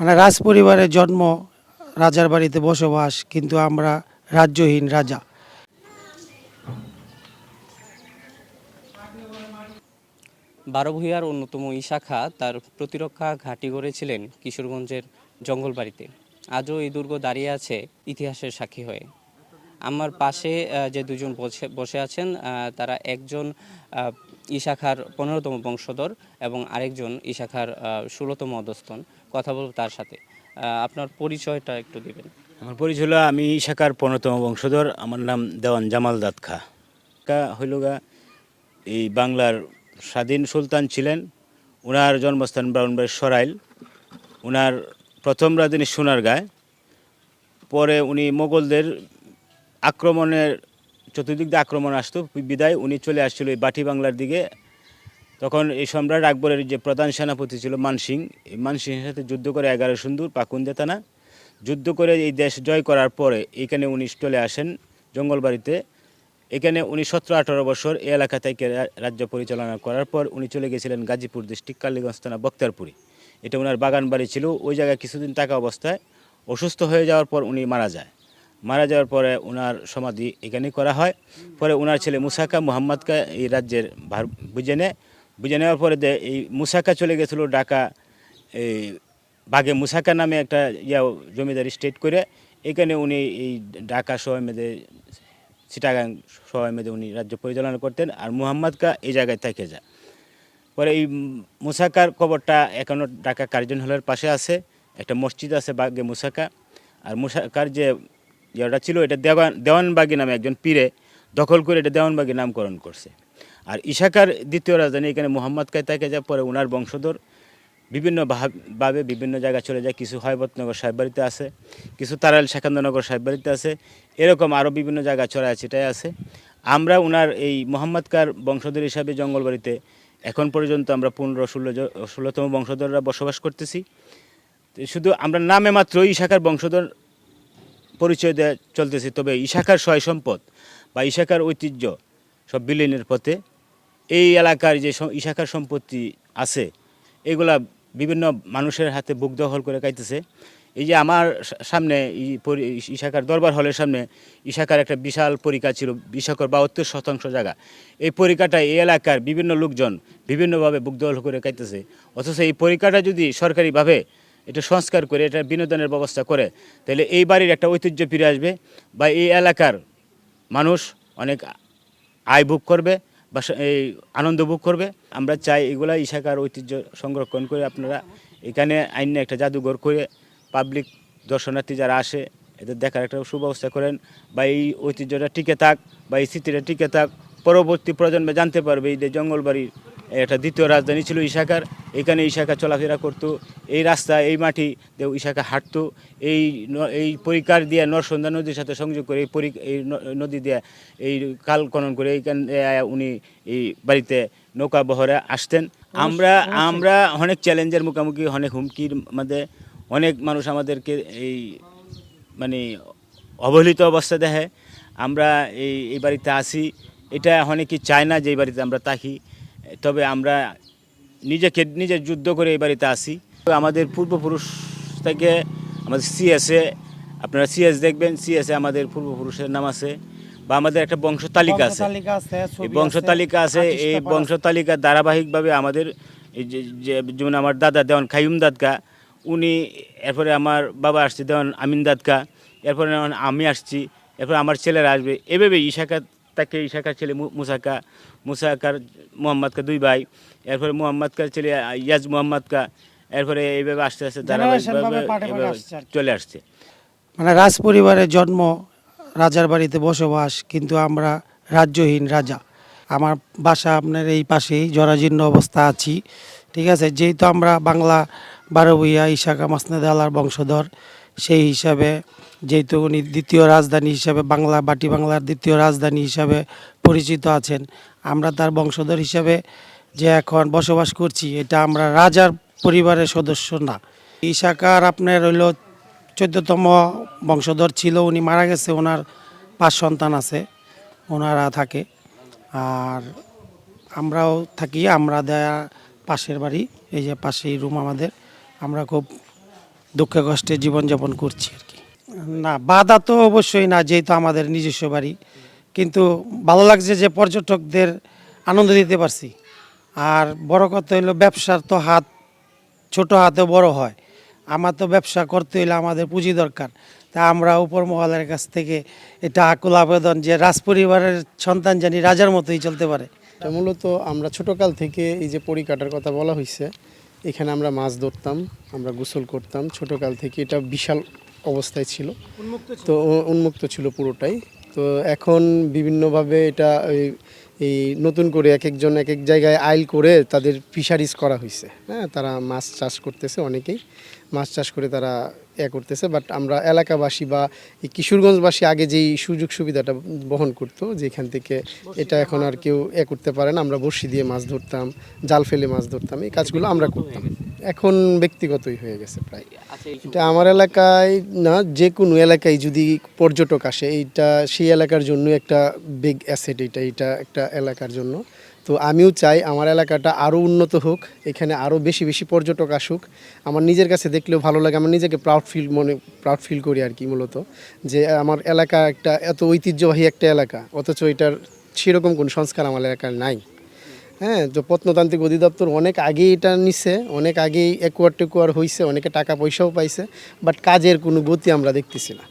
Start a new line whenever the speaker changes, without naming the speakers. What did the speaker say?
মানে রাজ পরিবারের জন্ম রাজার বাড়িতে বসবাস, কিন্তু আমরা রাজ্যহীন রাজা।
বারোভূয়ার অন্যতম এই শাখা তার প্রতিরক্ষা ঘাঁটি গড়েছিলেন কিশোরগঞ্জের জঙ্গলবাড়িতে আজও এই দুর্গ দাঁড়িয়ে আছে ইতিহাসের সাক্ষী হয়ে। আমার পাশে যে দুজন বসে আছেন তারা একজন আহ, এই শাখার পনেরোতম বংশধর এবং আরেকজন এই শাখার ষোলোতম অধস্তন। কথা বলব তার সাথে। আপনার পরিচয়টা একটু দিবেন।
আমার পরিচয় হলো আমি শাখার পনেরোতম বংশধর। আমার নাম দেওয়ান জামাল দাদ খা কা হইল গা এই বাংলার স্বাধীন সুলতান ছিলেন। ওনার জন্মস্থান ব্রাউনবাড়ির সরাইল। ওনার প্রথম রাজধানী সোনারগাঁয়। পরে উনি মোগলদের আক্রমণের চতুর্দিক দিয়ে আক্রমণ আসতো বিদায় উনি চলে আসছিল এই বাটি বাংলার দিকে। তখন এই সম্রাট আকবরের যে প্রধান সেনাপতি ছিল মানসিং, এই মানসিংহের সাথে যুদ্ধ করে এগারো সুন্দর, পাকুন্দে থানা। যুদ্ধ করে এই দেশ জয় করার পরে এখানে উনি চলে আসেন জঙ্গলবাড়িতে। এখানে উনি সতেরো আঠারো বছর এই এলাকা থেকে রাজ্য পরিচালনা করার পর উনি চলে গেছিলেন গাজীপুর ডিস্ট্রিক্ট কালীগঞ্জ থানা, বক্তারপুরে। এটা ওনার বাগান বাড়ি ছিল, ওই জায়গায় কিছুদিন থাকা অবস্থায় অসুস্থ হয়ে যাওয়ার পর উনি মারা যায়। মারা যাওয়ার পরে ওনার সমাধি এখানেই করা হয়। পরে ওনার ছেলে মুসাকা মুহাম্মদকা এই রাজ্যের ভার বুঝে নেয়। বুঝে নেওয়ার পরে এই মুসাকা চলে গেছিল ঢাকা এই বাঘে মুসাকা নামে একটা ইয়া জমিদারি স্টেট করে। এখানে উনি এই ঢাকা সহ মেদে, চিটাগাং সহ মেদে উনি রাজ্য পরিচালনা করতেন আর মুহাম্মদকা এই জায়গায় থেকে যায়। পরে এই মুসাকার কবরটা এখনও ঢাকা কার্জন হলের পাশে আছে। একটা মসজিদ আছে বাঘে মুসাকা। আর মুসাকার যে ইয়েটা ছিল, এটা দেওয়ান দেওয়ানবাগি নামে একজন পীরে দখল করে এটা দেওয়ানবাগি নামকরণ করছে। আর ইশাকার দ্বিতীয় রাজধানী এখানে মোহাম্মদ কায় থেকে যায় পরে ওনার বংশধর, বিভিন্ন ভাব- বিভিন্ন জায়গায় চলে যায়। কিছু হৈবতনগর সাহেববাড়িতে আছে, কিছু তারাইল শাকান্দনগর সাহেববাড়িতে আছে, এরকম আরও বিভিন্ন জায়গায় ছড়ায় ছিটায় আছে। আমরা ওনার এই মোহাম্মদকার বংশধর হিসাবে জঙ্গলবাড়িতে এখন পর্যন্ত আমরা পনেরো, ষোলো ষোলোতম বংশধররা বসবাস করতেছি। শুধু আমরা নামে মাত্র ইশাখার বংশধর পরিচয় দেওয়া চলতেছে, তবে ইশাখার সয় সম্পদ বা ইশাখার ঐতিহ্য সব বিলীনের পথে এই এলাকার যে ইশাখার সম্পত্তি আছে, এগুলা বিভিন্ন মানুষের হাতে বুক দখল করে কাইতেছে এই যে আমার সামনে ইশাখার দরবার হলের সামনে ইশাখার একটা বিশাল পরিকা ছিল বিশাখর বাহাত্তর শতাংশ জায়গা। এই পরীক্ষাটায় এই এলাকার বিভিন্ন লোকজন বিভিন্নভাবে বুক দখল করে কাইতেছে অথচ এই পরীক্ষাটা যদি সরকারিভাবে এটা সংস্কার করে, এটা বিনোদনের ব্যবস্থা করে। তাহলে এই বাড়ির একটা ঐতিহ্য ফিরে আসবে বা এই এলাকার মানুষ অনেক আয় ভোগ করবে বা এই আনন্দ ভোগ করবে। আমরা চাই এগুলা ইশাকার ঐতিহ্য সংরক্ষণ করে আপনারা এখানে আইনে একটা জাদুঘর করে পাবলিক দর্শনার্থী যারা আসে, এদের দেখার একটা সুব্যবস্থা করেন বা এই ঐতিহ্যটা টিকে থাক বা এই স্মৃতিটা টিকে থাক। পরবর্তী প্রজন্মে জানতে পারবে এই যে জঙ্গলবাড়ির একটা দ্বিতীয় রাজধানী ছিল ইশাকার। এখানে ইশাকা চলাফেরা করতো। এই রাস্তা এই মাটি দিয়ে ইশাকা হাঁটতো। এই এই পরিকার দিয়ে নরসন্দা নদীর সাথে সংযোগ করে এই পরি এই নদী দিয়ে এই কাল খনন করে এইখানে উনি এই বাড়িতে নৌকা বহরে আসতেন। আমরা আমরা অনেক চ্যালেঞ্জের মুখোমুখি অনেক হুমকির মধ্যে অনেক মানুষ আমাদেরকে এই মানে অবহেলিত অবস্থা দেখে আমরা এই এই বাড়িতে আসি। এটা অনেকে চায় না যে এই বাড়িতে আমরা থাকি। তবে আমরা নিজেকে নিজে যুদ্ধ করে এই বাড়িতে আসি। আমাদের পূর্বপুরুষ থেকে আমাদের সিএসএ আপনারা সিএস দেখবেন সিএসএ আমাদের পূর্বপুরুষের নাম আছে বা আমাদের একটা বংশ তালিকা আছে। বংশ তালিকা আছে এই বংশ তালিকা ধারাবাহিকভাবে আমাদের যেমন আমার দাদা দেওয়ান খাইম দাদকা উনি এরপরে আমার বাবা আসছে দেওয়ান আমিন দাদকা এরপরে আমি আসছি এরপরে আমার ছেলেরা আসবে। এভাবে ইশাকা তাকে ইশাকার ছেলে মুসাকা মুসাকার মোহাম্মদকা দুই ভাই এরপরে মোহাম্মদকার ছেলে ইয়াজ মোহাম্মদকা এরপরে এইভাবে আস্তে আস্তে ধারাবাহিকভাবে। চলে আসছে।
মানে রাজ পরিবারের জন্ম রাজার বাড়িতে বসবাস কিন্তু আমরা রাজ্যহীন রাজা। আমার বাসা আপনার এই পাশেই জরাজীর্ণ অবস্থা আছি। ঠিক আছে? যেহেতু আমরা বাংলা বারো ভূইয়া ইশাকা মাসনাদ আলার বংশধর সেই হিসাবে যেহেতু উনি দ্বিতীয় রাজধানী হিসাবে বাংলা, বাটি বাংলার দ্বিতীয় রাজধানী হিসাবে পরিচিত আছেন, আমরা তার বংশধর হিসাবে যে এখন বসবাস করছি, এটা আমরা রাজার পরিবারের সদস্য না। ইশাকার আপনার হইল চোদ্দতম বংশধর ছিল, উনি মারা গেছে, ওনার পাঁচ সন্তান আছে, ওনারা থাকে। আর আমরাও থাকি, আমরা দেয়া পাশের বাড়ি, এই যে পাশেই রুম আমাদের, আমরা খুব দুঃখে কষ্টে জীবনযাপন করছি আর কি। না, বাধা তো অবশ্যই না, যেহেতু আমাদের নিজস্ব বাড়ি। কিন্তু ভালো লাগছে যে পর্যটকদের আনন্দ দিতে পারছি। আর বড় কথা হলো, ব্যবসার তো হাত ছোট হাতে বড় হয়। আমার তো ব্যবসা করতে হলে আমাদের পুঁজি দরকার। তা আমরা উপর মহলের কাছ থেকে এটা আকুল আবেদন যে রাজপরিবারের সন্তান জানি রাজার মতোই চলতে পারে।
মূলত আমরা ছোটকাল থেকে এই যে পরি কাটার কথা বলা হয়েছে এখানে আমরা মাছ ধরতাম আমরা গোসল করতাম। ছোটকাল থেকে এটা বিশাল অবস্থায় ছিল। তো উন্মুক্ত ছিল পুরোটাই। তো এখন বিভিন্নভাবে এটা এই- এই নতুন করে এক একজন এক এক জায়গায় আইল করে তাদের ফিশারিজ করা হয়েছে হ্যাঁ তারা মাছ চাষ করতেছে অনেকেই। মাছ চাষ করে তারা এ করতেছে বাট আমরা এলাকাবাসী বা এই কিশোরগঞ্জবাসী আগে যেই সুযোগ সুবিধাটা বহন করতো যেখান থেকে এটা এখন আর কেউ এ করতে পারে না আমরা বড়শি দিয়ে মাছ ধরতাম জাল ফেলে মাছ ধরতাম এই কাজগুলো আমরা করতাম। এখন ব্যক্তিগতই হয়ে গেছে প্রায়।
আচ্ছা
এটা আমার এলাকায় না যে কোনো এলাকায় যদি পর্যটক আসে এইটা সেই এলাকার জন্য একটা বিগ অ্যাসেট এটা এটা একটা এলাকার জন্য। তো আমিও চাই আমার এলাকাটা আরও উন্নত হোক, এখানে আরও বেশি বেশি পর্যটক আসুক। আমার নিজের কাছে দেখলেও ভালো লাগে আমার নিজেকে প্রাউড ফিল মনে প্রাউড ফিল করি আর কি মূলত, যে আমার এলাকা একটা এত ঐতিহ্যবাহী একটা এলাকা, অথচ এটার সেরকম কোনো সংস্কার আমার এলাকার নাই। হ্যাঁ তো প্রত্নতান্ত্রিক অধিদপ্তর অনেক আগেই এটা নিছে, অনেক আগেই একুয়ার টেকুয়ার হয়েছে অনেকে টাকা পয়সাও পাইছে বাট কাজের কোনো গতি আমরা দেখতেছি না।